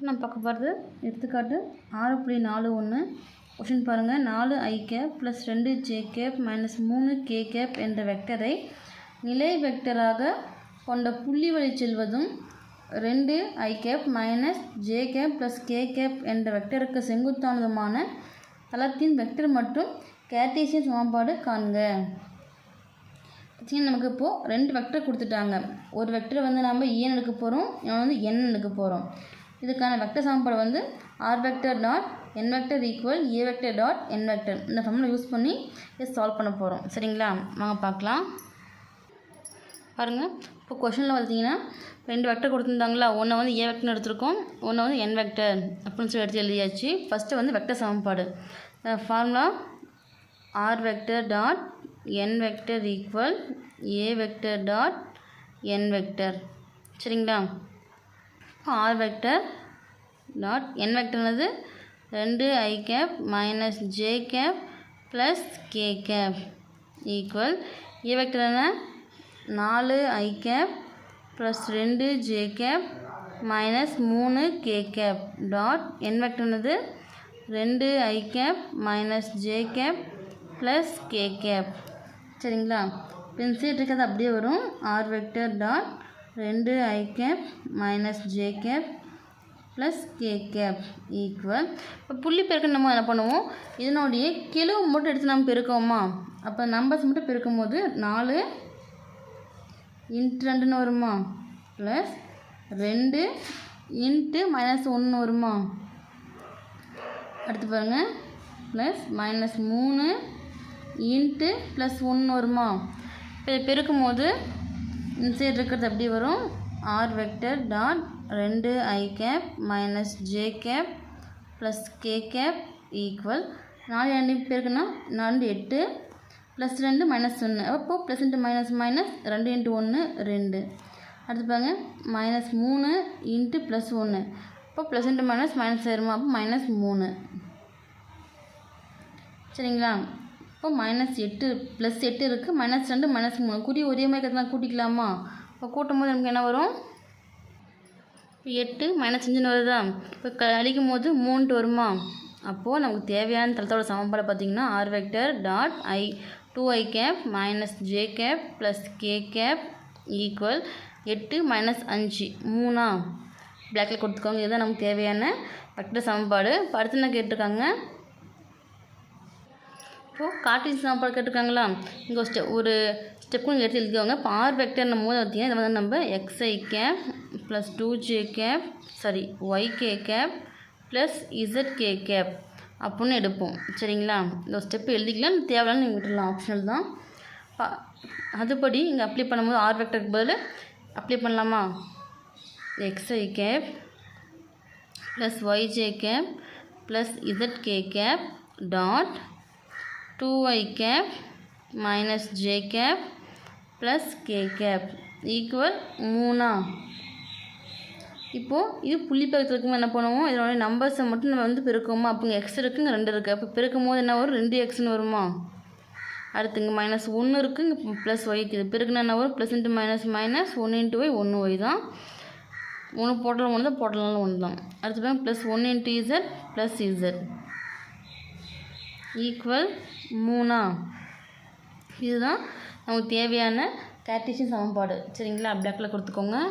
நம்ம பார்க்க போகிறது எடுத்துக்காட்டு ஆறு புள்ளி நாலு ஒன்று கொஷின் பாருங்கள் நாலு ஐ கேப் ப்ளஸ் ரெண்டு ஜே கேப் மைனஸ் மூணு கே கேப் என்ற வெக்டரை நிலை வெக்டராக கொண்ட புள்ளி வழி செல்வதும் ரெண்டு I cap minus J cap plus K cap என்ற வெக்டருக்கு செங்குத்தானதுமான தளத்தின் வெக்டர் மற்றும் கேர்டீசியன் சமன்பாடு காண்க. பார்த்தீங்கன்னா நமக்கு இப்போது ரெண்டு வெக்டர் கொடுத்துட்டாங்க. ஒரு வெக்டர் வந்து நம்ம ஏன் e எடுக்க போகிறோம் இன்னொன்று வந்து என் எடுக்க போகிறோம் இதுக்கான வெக்டர் சாம்பாடு வந்து R vector dot N vector equal A vector dot N vector இந்த ஃபார்முலா யூஸ் பண்ணி இதை சால்வ் பண்ண போகிறோம் சரிங்களா? வாங்க பார்க்கலாம். பாருங்கள் இப்போ கொஷனில் பார்த்தீங்கன்னா ரெண்டு வெக்டர் கொடுத்துருந்தாங்களா? ஒன்று வந்து ஏ வெக்டர்னு எடுத்திருக்கோம். ஒன்று வந்து என் வெக்டர் அப்படின்னு சொல்லி எடுத்து எழுதியாச்சு. ஃபஸ்ட்டு வந்து வெக்டர் சமன்பாடு. Formula R vector dot N vector equal A vector dot N vector சரிங்களா? ஆர் வெக்டர் டாட் என் வெக்டர்னது ரெண்டு I cap minus J cap plus K cap equal A vector என்ன? நாலு ஐ கேப் ப்ளஸ் ரெண்டு J cap minus மூணு K cap dot N வெக்டர்னது ரெண்டு I cap minus J cap plus K cap சரிங்களா? Pencil இருக்கிறது அப்படியே வரும். ஆர் வெக்டர் டாட் ரெண்டு I cap minus J cap plus K cap equal இப்போ புள்ளி பெருக்க நம்ம என்ன பண்ணுவோம்? இதனுடைய கிலோ மட்டும் எடுத்து நம்ம பெருக்கோமா? அப்போ நம்பர்ஸ் மட்டும் பெருக்கும் போது நாலு இன்ட்டு ரெண்டுன்னு வருமா? ப்ளஸ் ரெண்டு இன்ட்டு மைனஸ் ஒன்று வருமா? அடுத்து பாருங்கள் ப்ளஸ் மைனஸ் மூணு இன்ட்டு ப்ளஸ் ஒன்று வருமா? இப்போ பெருக்கும் போது இந்த சைடு இருக்கிறது எப்படி வரும்? ஆர் வெக்டர் டாட் ரெண்டு I cap minus J cap plus K cap equal நாலு ரெண்டு பேருக்குன்னா நாலு எட்டு ப்ளஸ் ரெண்டு மைனஸ் ஒன்று அப்போ ப்ளஸ் இன்ட்டு மைனஸ் மைனஸ் ரெண்டு இன்ட்டு ஒன்று ரெண்டு. அடுத்து பாருங்க. மைனஸ் மூணு இன்ட்டு ப்ளஸ் ஒன்று இப்போ ப்ளஸ் இன்ட்டு மைனஸ் மைனஸ் ஆயிருமா? அப்போ மைனஸ் மூணு. சரிங்களா? இப்போ மைனஸ் எட்டு ப்ளஸ் எட்டு இருக்குது மைனஸ் ரெண்டு மைனஸ் மூணு. கூட்டி ஒரே மாதிரி கற்றுனா கூட்டிக்கலாமா? இப்போ கூட்டும் போது நமக்கு என்ன வரும்? இப்போ எட்டு மைனஸ் அஞ்சுன்னு வருதா? இப்போ கழிக்கும் போது மூணுட்டு வருமா? அப்போது நமக்கு தேவையான தளத்தோட சமன்பாடு பார்த்திங்கன்னா R vector dot I two I cap minus J cap plus K cap equal எட்டு மைனஸ் அஞ்சு. மூணா? பிளாக்கில் கொடுத்துக்கோங்க. இதுதான் நமக்கு தேவையான வெக்டர் சமன்பாடு. இப்போ அடுத்து என்ன கேட்டிருக்காங்க? இப்போது கார்டீசியன் சமன்பாடு கேட்டிருக்காங்களா? இங்கே ஒரு ஸ்டெப் ஒரு ஸ்டெப்பும் எடுத்து எழுதிக்கோங்க. இப்போ வெக்டர்னும் போது பார்த்தீங்கன்னா இதை வந்து நம்ம X I cap plus two J cap sorry Y K cap plus Z K cap அப்புடின்னு எடுப்போம். சரிங்களா? இந்த ஸ்டெப் எழுதிக்கலாம். தேவையில்லான்னு நீங்கள் விட்டுடலாம். ஆப்ஷனல் தான். ப- அதுபடி இங்கே அப்ளை பண்ணும்போது ஆர் வெக்டருக்கு பதில் அப்ளை பண்ணலாமா? X I cap plus Y J cap plus Z K cap dot two Y minus minus J cap plus K cap equal மூணா. இப்போது இது புள்ளி என்ன பண்ணுவோம்? இதனுடைய நம்பர்ஸை மட்டும் நம்ம வந்து பெருக்கோமா அப்போ இங்கே எக்ஸ் இருக்குங்க ரெண்டு இருக்குது அப்போ பெருக்கும் போது என்ன வரும்? ரெண்டு எக்ஸ்னு வருமா? அடுத்து இங்கே மைனஸ் ஒன்று இருக்குது இங்கே ப்ளஸ் ஒய் இருக்குது. பெருக்குனா என்ன வரும்? ப்ளஸ் இன்ட்டு மைனஸ் மைனஸ் ஒன்று இன்ட்டு ஒய் ஒன்று ஒய் தான். ஒன்று போட்டாலும் ஒன்று தான் போட்டாலும் ஒன்று தான் அடுத்து பாருங்க plus one into Z plus Z equal மூணா. இதுதான் நமக்கு தேவையான கார்டீசியன் சமன்பாடு. சரிங்களா? பிளாக்கில் கொடுத்துக்கோங்க.